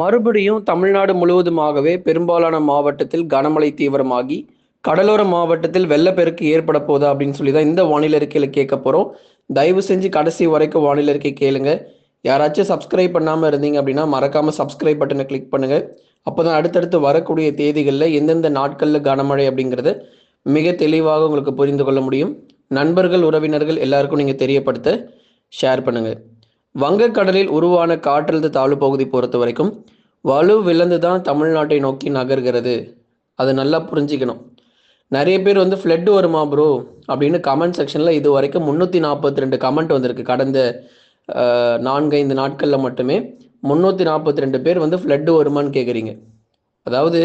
மறுபடியும் தமிழ்நாடு முழுவதுமாகவே பெரும்பாலான மாவட்டத்தில் கனமழை தீவிரமாகி கடலோர மாவட்டத்தில் வெள்ளப்பெருக்கு ஏற்பட போதா அப்படின்னு சொல்லி தான் இந்த வானிலை அறிக்கையில் கேட்க போகிறோம் தயவு செஞ்சு கடைசி வரைக்கும் வானிலை அறிக்கை கேளுங்க. யாராச்சும் சப்ஸ்கிரைப் பண்ணாமல் இருந்தீங்க அப்படின்னா மறக்காமல் சப்ஸ்கிரைப் பட்டனை கிளிக் பண்ணுங்க. அப்போ தான் அடுத்தடுத்து வரக்கூடிய தேதிகளில் எந்தெந்த நாட்களில் கனமழை அப்படிங்கிறத மிக தெளிவாக உங்களுக்கு புரிந்து கொள்ள முடியும். நண்பர்கள் உறவினர்கள் எல்லாருக்கும் நீங்கள் தெரியப்படுத்த ஷேர் பண்ணுங்கள் வங்கக்கடலில் உருவான காற்றழுத்த தாழ்வு பகுதி பொறுத்த வரைக்கும் வலு விழுந்து தான் தமிழ்நாட்டை நோக்கி நகர்கிறது. அதை நல்லா புரிஞ்சுக்கணும். நிறைய பேர் வந்து ஃப்ளட் வருமா ப்ரோ அப்படின்னு கமெண்ட் செக்ஷனில் இது வரைக்கும் முந்நூற்றி நாற்பத்தி ரெண்டு கமெண்ட் வந்திருக்கு. கடந்த நான்கைந்து நாட்களில் மட்டுமே முந்நூற்றி நாற்பத்தி ரெண்டு பேர் வந்து ஃப்ளட் வருமான்னு கேட்குறீங்க அதாவது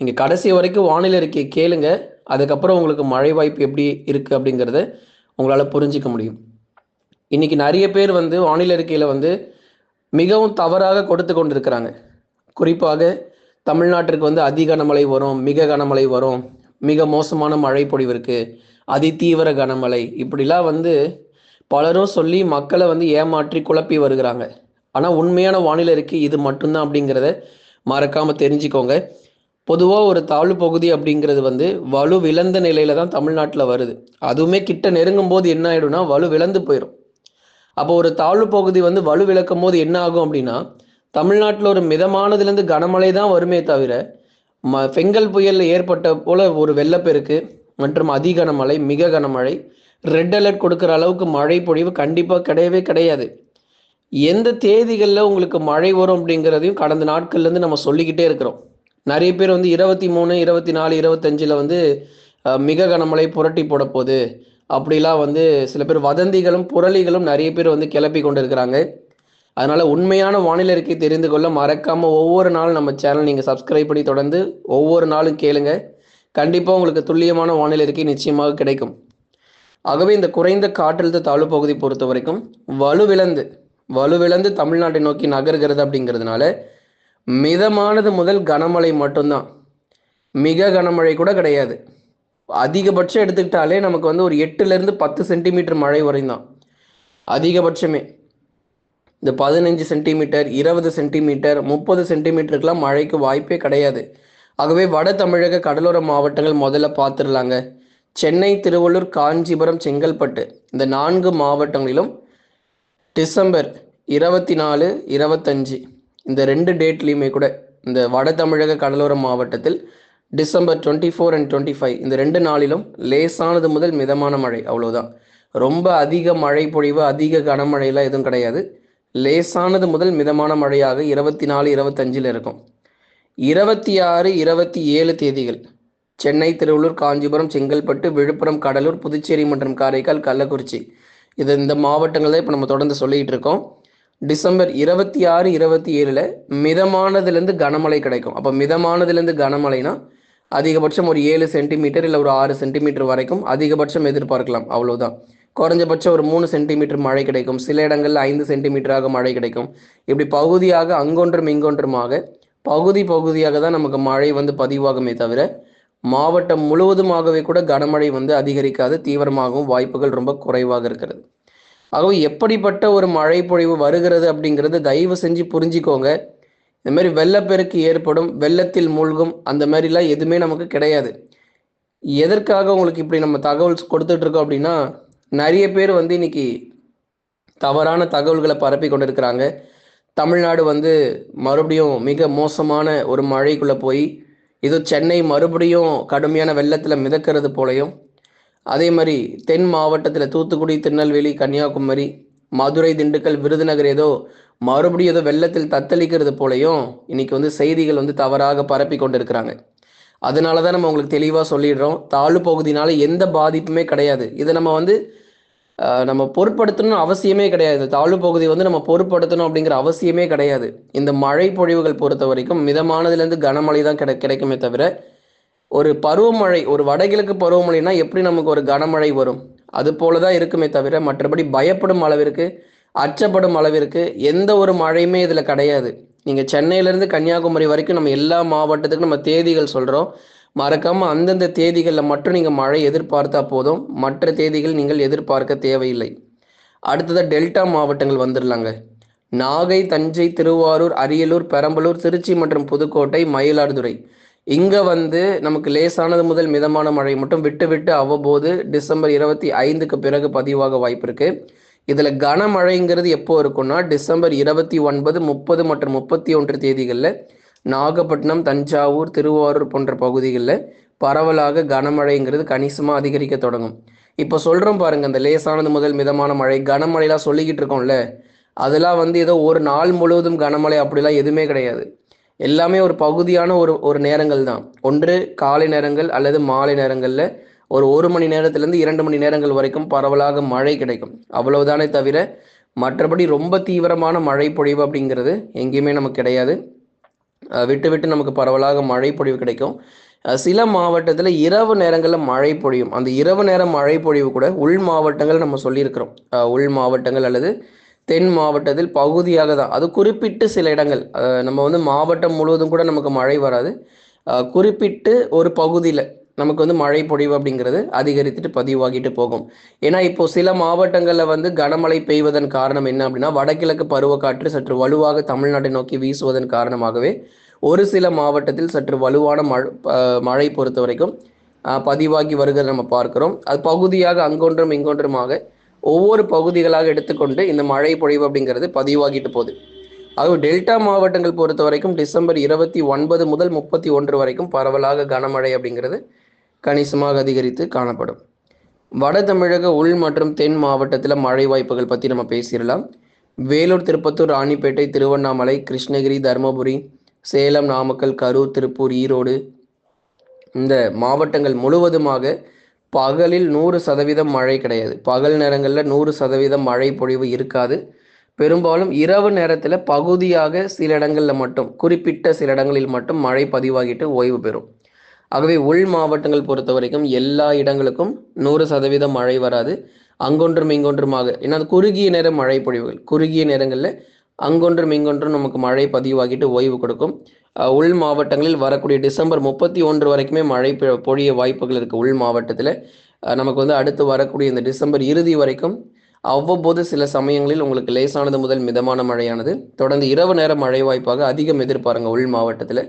நீங்கள் கடைசி வரைக்கும் வானிலை அறிக்கையை கேளுங்க. அதுக்கப்புறம் உங்களுக்கு மழை வாய்ப்பு எப்படி இருக்குது அப்படிங்கிறத உங்களால் புரிஞ்சிக்க முடியும். இன்னைக்கு நிறைய பேர் வந்து வானிலை அறிக்கையில் வந்து மிகவும் தவறாக கொடுத்து கொண்டிருக்கிறாங்க. குறிப்பாக தமிழ்நாட்டிற்கு வந்து அதி கனமழை வரும் மிக கனமழை வரும் மிக மோசமான மழை பொழிவு இருக்கு அதி தீவிர கனமழை இப்படிலாம் வந்து பலரும் சொல்லி மக்களை வந்து ஏமாற்றி குழப்பி வருகிறாங்க. ஆனால் உண்மையான வானிலை அறிக்கை இது மட்டும்தான் அப்படிங்கிறத மறக்காம தெரிஞ்சுக்கோங்க. பொதுவாக ஒரு தாழ்வு பகுதி அப்படிங்கிறது வந்து வலு விழந்த நிலையில தான் தமிழ்நாட்டில் வருது. அதுவுமே கிட்ட நெருங்கும் போது என்ன ஆயிடும்னா வலு விளந்து போயிடும் அப்போ ஒரு தாழ்வு பகுதி வந்து வலுவிளக்கும் போது என்ன ஆகும் அப்படின்னா தமிழ்நாட்டில் ஒரு மிதமானதுலேருந்து கனமழை தான் வருமே தவிர ம பெங்கல் புயல் ஏற்பட்ட போல ஒரு வெள்ளப்பெருக்கு மற்றும் அதி கனமழை மிக கனமழை ரெட் அலர்ட் கொடுக்குற அளவுக்கு மழை பொழிவு கண்டிப்பாக கிடையவே கிடையாது. எந்த தேதிகளில் உங்களுக்கு மழை வரும் அப்படிங்கிறதையும் கடந்த நாட்கள்லேருந்து நம்ம சொல்லிக்கிட்டே இருக்கிறோம். நிறைய பேர் வந்து இருபத்தி மூணு இருபத்தி நாலு இருபத்தஞ்சில் வந்து மிக கனமழை புரட்டி போட போகுது. அப்படிலாம் வந்து சில பேர் வதந்திகளும் புரளிகளும் நிறைய பேர் வந்து கிளப்பி கொண்டு இருக்கிறாங்க உண்மையான வானிலை இருக்கை தெரிந்து கொள்ள மறக்காமல் ஒவ்வொரு நாளும் நம்ம சேனல் நீங்கள் சப்ஸ்கிரைப் பண்ணி தொடர்ந்து ஒவ்வொரு நாளும் கேளுங்க. கண்டிப்பாக உங்களுக்கு துல்லியமான வானிலை இருக்கை நிச்சயமாக கிடைக்கும். ஆகவே இந்த குறைந்த காற்றழுத்த தாழ்வு பகுதி பொறுத்த வரைக்கும் வலுவிழந்து வலுவிழந்து தமிழ்நாட்டை நோக்கி நகர்கிறது அப்படிங்கிறதுனால மிதமானது முதல் கனமழை மட்டும்தான். மிக கனமழை கூட கிடையாது. அதிகபட்சம் எடுத்துக்கிட்டாலே நமக்கு வந்து ஒரு எட்டுல இருந்து பத்து சென்டிமீட்டர் மழை வரையும் தான் அதிகபட்சமே. இந்த பதினஞ்சு சென்டிமீட்டர் இருபது சென்டிமீட்டர் முப்பது சென்டிமீட்டருக்குலாம் மழைக்கு வாய்ப்பே கிடையாது. ஆகவே வட தமிழக கடலோர மாவட்டங்கள் முதல்ல பார்த்துடலாங்க. சென்னை திருவள்ளூர் காஞ்சிபுரம் செங்கல்பட்டு. இந்த நான்கு மாவட்டங்களிலும் டிசம்பர் இருபத்தி நாலு இருபத்தஞ்சு. இந்த ரெண்டு டேட்லேயுமே கூட இந்த வட தமிழக கடலோர மாவட்டத்தில் December twenty four and twenty five. இந்த ரெண்டு நாளிலும் லேசானது முதல் மிதமான மழை. அவ்வளோதான் ரொம்ப அதிக மழை பொழிவு அதிக கனமழையெல்லாம் எதுவும் கிடையாது. லேசானது முதல் மிதமான மழையாக இருபத்தி நாலு இருபத்தஞ்சில் இருக்கும். இருபத்தி ஆறு இருபத்தி ஏழு தேதிகள். சென்னை திருவள்ளூர் காஞ்சிபுரம் செங்கல்பட்டு விழுப்புரம் கடலூர் புதுச்சேரி மற்றும் காரைக்கால் கள்ளக்குறிச்சி. இது இந்த மாவட்டங்கள் தான் இப்போ நம்ம தொடர்ந்து சொல்லிட்டு இருக்கோம். டிசம்பர் இருபத்தி ஆறு இருபத்தி ஏழில் மிதமானதுலேருந்து கனமழை கிடைக்கும். அப்போ மிதமானதுலேருந்து கனமழைனா அதிகபட்சம் ஒரு ஏழு சென்டிமீட்டர் இல்லை ஒரு ஆறு சென்டிமீட்டர் வரைக்கும் அதிகபட்சம் எதிர்பார்க்கலாம். அவ்வளோதான் குறைஞ்சபட்சம் ஒரு மூணு சென்டிமீட்டர் மழை கிடைக்கும். சில இடங்களில் ஐந்து சென்டிமீட்டராக மழை கிடைக்கும். இப்படி பகுதியாக அங்கொன்றும் இங்கொன்றுமாக பகுதி பகுதியாக தான் நமக்கு மழை வந்து பதிவாகுமே தவிர மாவட்டம் முழுவதுமாகவே கூட கனமழை வந்து அதிகரிக்காது தீவிரமாகவும் வாய்ப்புகள் ரொம்ப குறைவாக இருக்கிறது. ஆகவே எப்படிப்பட்ட ஒரு மழை பொழிவு வருகிறது அப்படிங்கிறது தயவு செஞ்சு புரிஞ்சுக்கோங்க. இந்த மாதிரி வெள்ளப்பெருக்கு ஏற்படும் வெள்ளத்தில் மூழ்கும் அந்த மாதிரிலாம் எதுவுமே நமக்கு கிடையாது. எதற்காக உங்களுக்கு இப்படி நம்ம தகவல் கொடுத்துட்டு இருக்கோம் அப்படின்னா நிறைய பேர் வந்து இன்னைக்கு தவறான தகவல்களை பரப்பி கொண்டிருக்கிறாங்க. தமிழ்நாடு வந்து மறுபடியும் மிக மோசமான ஒரு மழைக்குள்ளே போய் இது சென்னை மறுபடியும் கடுமையான வெள்ளத்தில் மிதக்கிறது போலையும் அதே மாதிரி தென் மாவட்டத்தில் தூத்துக்குடி திருநெல்வேலி கன்னியாகுமரி மதுரை திண்டுக்கல் விருதுநகர் ஏதோ மறுபடியும் ஏதோ வெள்ளத்தில் தத்தளிக்கிறது போலையும் இன்னைக்கு வந்து செய்திகள் வந்து தவறாக பரப்பி கொண்டிருக்கிறாங்க. அதனால தான் நம்ம உங்களுக்கு தெளிவாக சொல்லிடுறோம். தாழ்வு பகுதினால எந்த பாதிப்புமே கிடையாது. இதை நம்ம வந்து நம்ம பொருட்படுத்தணும்னு அவசியமே கிடையாது. தாழ்வு பகுதி வந்து நம்ம பொருட்படுத்தணும் அப்படிங்கிற அவசியமே கிடையாது. இந்த மழை பொழிவுகள் பொறுத்த வரைக்கும் மிதமானதுலேருந்து கனமழை தான் கிடை கிடைக்குமே தவிர ஒரு பருவமழை ஒரு வடகிழக்கு பருவமழைனா எப்படி நமக்கு ஒரு கனமழை வரும்? அது போல தான் இருக்குமே தவிர மற்றபடி பயப்படும் அளவிற்கு அச்சப்படும் அளவிற்கு எந்த ஒரு மழையுமே இதில் கிடையாது. நீங்கள் சென்னையிலேருந்து கன்னியாகுமரி வரைக்கும் நம்ம எல்லா மாவட்டத்துக்கும் நம்ம தேதிகள் சொல்கிறோம் மறக்காமல் அந்தந்த தேதிகளில் மட்டும் நீங்கள் மழை எதிர்பார்த்தா போதும். மற்ற தேதிகள் நீங்கள் எதிர்பார்க்க தேவையில்லை. அடுத்ததாக டெல்டா மாவட்டங்கள் வந்துடலாங்க. நாகை தஞ்சை திருவாரூர் அரியலூர் பெரம்பலூர் திருச்சி மற்றும் புதுக்கோட்டை மயிலாடுதுறை. இங்க வந்து நமக்கு லேசானது முதல் மிதமான மழை மட்டும் விட்டு விட்டு அவ்வப்போது டிசம்பர் இருபத்தி ஐந்துக்கு பிறகு பதிவாக வாய்ப்பு இருக்கு. இதுல கனமழைங்கிறது எப்போ இருக்கும்னா டிசம்பர் இருபத்தி ஒன்பது முப்பது மற்றும் முப்பத்தி ஒன்று தேதிகளில் நாகப்பட்டினம் தஞ்சாவூர் திருவாரூர் போன்ற பகுதிகளில் பரவலாக கனமழைங்கிறது கணிசமாக அதிகரிக்க தொடங்கும். இப்போ சொல்கிறோம் பாருங்க அந்த லேசானது முதல் மிதமான மழை கனமழைலாம் சொல்லிக்கிட்டு இருக்கோம்ல அதெல்லாம் வந்து ஏதோ ஒரு நாள் முழுவதும் கனமழை அப்படிலாம் எதுவுமே கிடையாது. எல்லாமே ஒரு பகுதியான ஒரு ஒரு நேரங்கள் தான். ஒன்று காலை நேரங்கள் அல்லது மாலை நேரங்களில் ஒரு ஒரு மணி நேரத்திலேருந்து இரண்டு மணி நேரங்கள் வரைக்கும் பரவலாக மழை கிடைக்கும். அவ்வளவுதானே தவிர மற்றபடி ரொம்ப தீவிரமான மழை பொழிவு அப்படிங்கிறது எங்கேயுமே நமக்கு கிடையாது. விட்டு விட்டு நமக்கு பரவலாக மழை பொழிவு கிடைக்கும். சில மாவட்டத்தில் இரவு நேரங்களில் மழை பொழியும். அந்த இரவு நேரம் மழை பொழிவு கூட உள் மாவட்டங்கள் நம்ம சொல்லியிருக்கிறோம். உள் மாவட்டங்கள் அல்லது தென் மாவட்டத்தில் பகுதியாக தான். அது குறிப்பிட்டு சில இடங்கள். நம்ம வந்து மாவட்டம் முழுவதும் கூட நமக்கு மழை வராது. குறிப்பிட்டு ஒரு பகுதியில் நமக்கு வந்து மழை பொழிவு அப்படிங்கிறது அதிகரித்துட்டு பதிவாகிட்டு போகும். ஏன்னா இப்போ சில மாவட்டங்களில் வந்து கனமழை பெய்வதன் காரணம் என்ன அப்படின்னா வடகிழக்கு பருவக்காற்று சற்று வலுவாக தமிழ்நாட்டை நோக்கி வீசுவதன் காரணமாகவே ஒரு சில மாவட்டத்தில் சற்று வலுவான மழை மழை பொறுத்த வரைக்கும் பதிவாகி வருகிறத நம்ம பார்க்கிறோம். அது பகுதியாக அங்கொன்றும் இங்கொன்றுமாக ஒவ்வொரு பகுதிகளாக எடுத்துக்கொண்டு இந்த மழை பொழிவு அப்படிங்கிறது பதிவாகிட்டு போகுது. அதுவும் டெல்டா மாவட்டங்கள் பொறுத்த வரைக்கும் டிசம்பர் இருபத்தி ஒன்பது முதல் முப்பத்தி ஒன்று வரைக்கும் பரவலாக கனமழை அப்படிங்கிறது கணிசமாக அதிகரித்து காணப்படும். வட தமிழக உள் மற்றும் தென் மாவட்டத்தில் மழை வாய்ப்புகள் பற்றி நம்ம பேசிடலாம். வேலூர் திருப்பத்தூர் ராணிப்பேட்டை திருவண்ணாமலை கிருஷ்ணகிரி தருமபுரி சேலம் நாமக்கல் கரூர் திருப்பூர் ஈரோடு இந்த மாவட்டங்கள் முழுவதுமாக பகலில் நூறு சதவீதம் மழை கிடையாது. பகல் நேரங்களில் நூறு சதவீதம் மழை பொழிவு இருக்காது. பெரும்பாலும் இரவு நேரத்தில் பகுதியாக சில இடங்களில் மட்டும் குறிப்பிட்ட சில இடங்களில் மட்டும் மழை பதிவாகிட்டு ஓய்வு பெறும். ஆகவே உள் மாவட்டங்கள் பொறுத்த வரைக்கும் எல்லா இடங்களுக்கும் நூறு சதவீதம் மழை வராது. அங்கொன்றும் இங்கொன்றுமாக ஏன்னா குறுகிய நேர மழை பொழிவுகள். குறுகிய நேரங்களில் அங்கொன்றும் இங்கொன்றும் நமக்கு மழை பதிவாகிட்டு ஓய்வு கொடுக்கும். உள் மாவட்டங்களில் வரக்கூடிய டிசம்பர் முப்பத்தி ஒன்று வரைக்குமே மழை பொழிய வாய்ப்புகள் இருக்குது உள் மாவட்டத்தில். நமக்கு வந்து அடுத்து வரக்கூடிய இந்த டிசம்பர் இறுதி வரைக்கும் அவ்வப்போது சில சமயங்களில் உங்களுக்கு லேசானது முதல் மிதமான மழையானது. தொடர்ந்து இரவு நேர மழை வாய்ப்பாக அதிகம் எதிர்பாருங்க உள் மாவட்டத்தில்.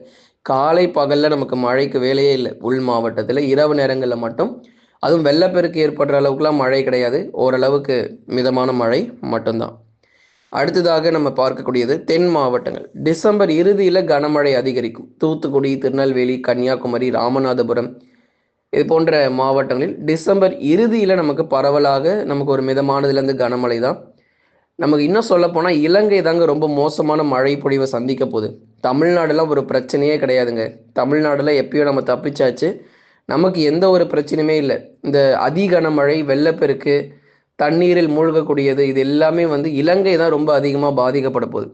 காலை பகலில் நமக்கு மழைக்கு வேலையே இல்லை உள் மாவட்டத்தில். இரவு நேரங்களில் மட்டும். அதுவும் வெள்ளப்பெருக்கு ஏற்படுற அளவுக்குலாம் மழை கிடையாது. ஓரளவுக்கு மிதமான மழை மட்டும்தான். அடுத்ததாக நம்ம பார்க்கக்கூடியது தென் மாவட்டங்கள். டிசம்பர் இறுதியில் கனமழை அதிகரிக்கும். தூத்துக்குடி திருநெல்வேலி கன்னியாகுமரி ராமநாதபுரம் இது போன்ற மாவட்டங்களில் டிசம்பர் இறுதியில் நமக்கு பரவலாக நமக்கு ஒரு மிதமானதுலேருந்து கனமழை தான். நமக்கு இன்னும் சொல்ல போனால் இலங்கை தாங்க ரொம்ப மோசமான மழை பொழிவை சந்திக்க போகுது. தமிழ்நாடுலாம் ஒரு பிரச்சனையே கிடையாதுங்க. தமிழ்நாடுல எப்பயோ நம்ம தப்பிச்சாச்சு. நமக்கு எந்த ஒரு பிரச்சனையுமே இல்லை. இந்த அதிகனமழை வெள்ளப்பெருக்கு தண்ணீரில் மூழ்கக்கூடியது. இது எல்லாமே வந்து இலங்கை தான் ரொம்ப அதிகமாக பாதிக்கப்பட போகுது.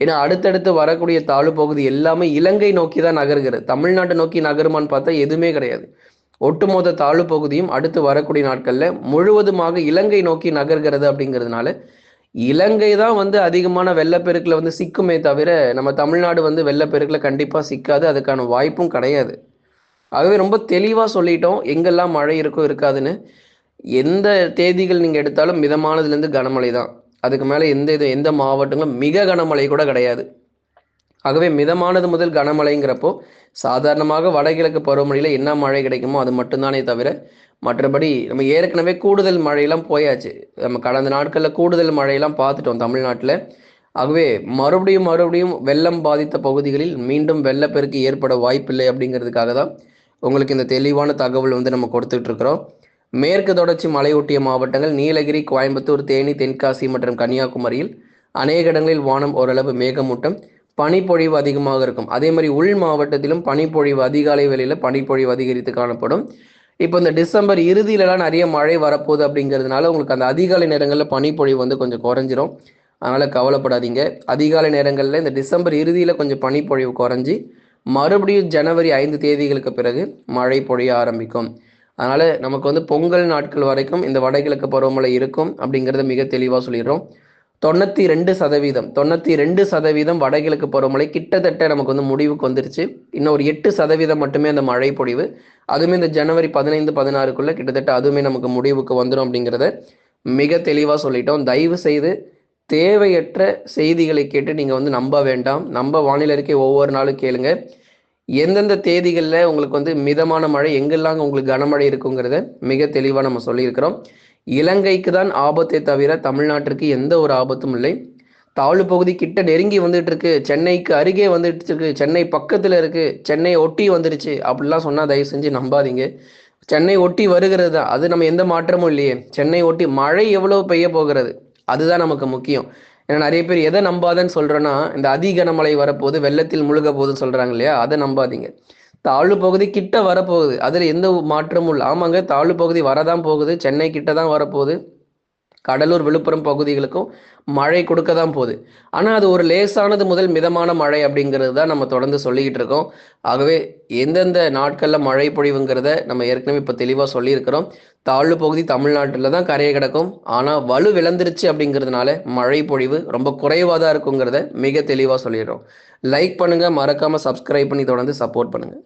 ஏன்னா அடுத்தடுத்து வரக்கூடிய தாழ்வு பகுதி எல்லாமே இலங்கை நோக்கி தான் நகர்கிறது. தமிழ்நாட்டை நோக்கி நகருமான்னு பார்த்தா எதுவுமே கிடையாது. ஒட்டுமொத்த தாழ்வு பகுதியும் அடுத்து வரக்கூடிய நாட்களில் முழுவதுமாக இலங்கை நோக்கி நகர்கிறது அப்படிங்கிறதுனால இலங்கை தான் வந்து அதிகமான வெள்ளப்பெருக்கில் வந்து சிக்குமே தவிர நம்ம தமிழ்நாடு வந்து வெள்ளப்பெருக்கில் கண்டிப்பாக சிக்காது. அதுக்கான வாய்ப்பும் கிடையாது. ஆகவே ரொம்ப தெளிவாக சொல்லிட்டோம். எங்கெல்லாம் மழை இருக்கோ இருக்காதுன்னு. எந்த தேதிகள் நீங்கள் எடுத்தாலும் மிதமானதுலேருந்து கனமழை தான் அதுக்கு மேலே எந்த இது எந்த மாவட்டங்களும் மிக கனமழை கூட கிடையாது. ஆகவே மிதமானது முதல் கனமழைங்கிறப்போ சாதாரணமாக வடகிழக்கு பருவமழையில் என்ன மழை கிடைக்குமோ அது மட்டும்தானே தவிர மற்றபடி நம்ம ஏற்கனவே கூடுதல் மழையெல்லாம் போயாச்சு. நம்ம கடந்த நாட்களில் கூடுதல் மழையெல்லாம் பார்த்துட்டோம் தமிழ்நாட்டில். ஆகவே மறுபடியும் மறுபடியும் வெள்ளம் பாதித்த பகுதிகளில் மீண்டும் வெள்ளப்பெருக்கு ஏற்பட வாய்ப்பில்லை அப்படிங்கிறதுக்காக தான் உங்களுக்கு இந்த தெளிவான தகவல் வந்து நம்ம கொடுத்துட்ருக்குறோம் மேற்கு தொடர்ச்சி மலையொட்டிய மாவட்டங்கள் நீலகிரி கோயம்புத்தூர் தேனி தென்காசி மற்றும் கன்னியாகுமரியில் அநேக இடங்களில் வானம் ஓரளவு மேகமூட்டம் பனிப்பொழிவு அதிகமாக இருக்கும். அதே மாதிரி உள் மாவட்டத்திலும் பனிப்பொழிவு அதிகாலை வேளையில் பனிப்பொழிவு அதிகரித்து காணப்படும். இப்போ இந்த டிசம்பர் இறுதியிலலாம் நிறைய மழை வரப்போகுது அப்படிங்கிறதுனால உங்களுக்கு அந்த அதிகாலை நேரங்களில் பனிப்பொழிவு வந்து கொஞ்சம் குறைஞ்சிரும். அதனால் கவலைப்படாதீங்க. அதிகாலை நேரங்களில் இந்த டிசம்பர் இறுதியில் கொஞ்சம் பனிப்பொழிவு குறைஞ்சி மறுபடியும் ஜனவரி ஐந்து தேதிகளுக்கு பிறகு மழை பொழிய ஆரம்பிக்கும். அதனால் நமக்கு வந்து பொங்கல் நாட்கள் வரைக்கும் இந்த வடகிழக்கு பருவமழை இருக்கும் அப்படிங்கிறத மிக தெளிவாக சொல்லிடுறோம். தொண்ணூற்றி ரெண்டு சதவீதம் தொண்ணூற்றி ரெண்டு சதவீதம் வடகிழக்கு பருவமழை கிட்டத்தட்ட நமக்கு வந்து முடிவுக்கு வந்துருச்சு. இன்னும் ஒரு எட்டு சதவீதம் மட்டுமே அந்த மழை பொழிவு. அதுவுமே இந்த ஜனவரி பதினைந்து பதினாறுக்குள்ள கிட்டத்தட்ட அதுவுமே நமக்கு முடிவுக்கு வந்துடும் அப்படிங்கிறத மிக தெளிவாக சொல்லிட்டோம். தயவு செய்து தேவையற்ற செய்திகளை கேட்டு நீங்கள் வந்து நம்ப வேண்டாம். நம்ப வானிலை இருக்கே ஒவ்வொரு நாளும் கேளுங்க. எந்தெந்த தேதிகளில் உங்களுக்கு வந்து மிதமான மழை எங்கெல்லாம் உங்களுக்கு கனமழை இருக்குங்கிறத மிக தெளிவாக நம்ம சொல்லியிருக்கிறோம். இலங்கைக்கு தான் ஆபத்தை தவிர தமிழ்நாட்டிற்கு எந்த ஒரு ஆபத்தும் இல்லை. தாழ்வு பகுதி கிட்ட நெருங்கி வந்துட்டு இருக்கு சென்னைக்கு அருகே வந்துட்டு இருக்கு சென்னை பக்கத்தில் இருக்கு. சென்னை ஒட்டி வந்துருச்சு. அப்படிலாம் சொன்னால் தயவு செஞ்சு நம்பாதீங்க. சென்னை ஒட்டி வருகிறது தான். அது நம்ம எந்த மாற்றமும் இல்லையே. சென்னை ஒட்டி மழை எவ்வளவு பெய்ய போகிறது? அதுதான் நமக்கு முக்கியம். ஏன்னா நிறைய பேர் எதை நம்பாதன்னு சொல்கிறேன்னா இந்த அதி கனமழை வரப்போகுது வெள்ளத்தில் முழுக போகுதுன்னு சொல்கிறாங்க இல்லையா? அதை நம்பாதீங்க. தாழ்வு பகுதி கிட்ட வரப்போகுது. அதில் எந்த மாற்றமும் இல்லை. ஆமாங்க தாழ்வு பகுதி வரதான் போகுது. சென்னை கிட்ட தான் வரப்போகுது. கடலூர் விழுப்புரம் பகுதிகளுக்கும் மழை கொடுக்க தான் போகுது. ஆனால் அது ஒரு லேசானது முதல் மிதமான மழை அப்படிங்கிறது தான் நம்ம தொடர்ந்து சொல்லிக்கிட்டு இருக்கோம். ஆகவே எந்தெந்த நாட்களில் மழை பொழிவுங்கிறத நம்ம ஏற்கனவே இப்போ தெளிவாக சொல்லியிருக்கிறோம். தாழ்வு பகுதி தமிழ்நாட்டில் தான் கரையை கிடக்கும். ஆனால் வலு விளந்துருச்சு அப்படிங்கிறதுனால மழை பொழிவு ரொம்ப குறைவாக தான் இருக்குங்கிறத மிக தெளிவாக சொல்லிடுறோம். லைக் பண்ணுங்கள் மறக்காமல் சப்ஸ்கிரைப் பண்ணி தொடர்ந்து சப்போர்ட் பண்ணுங்கள்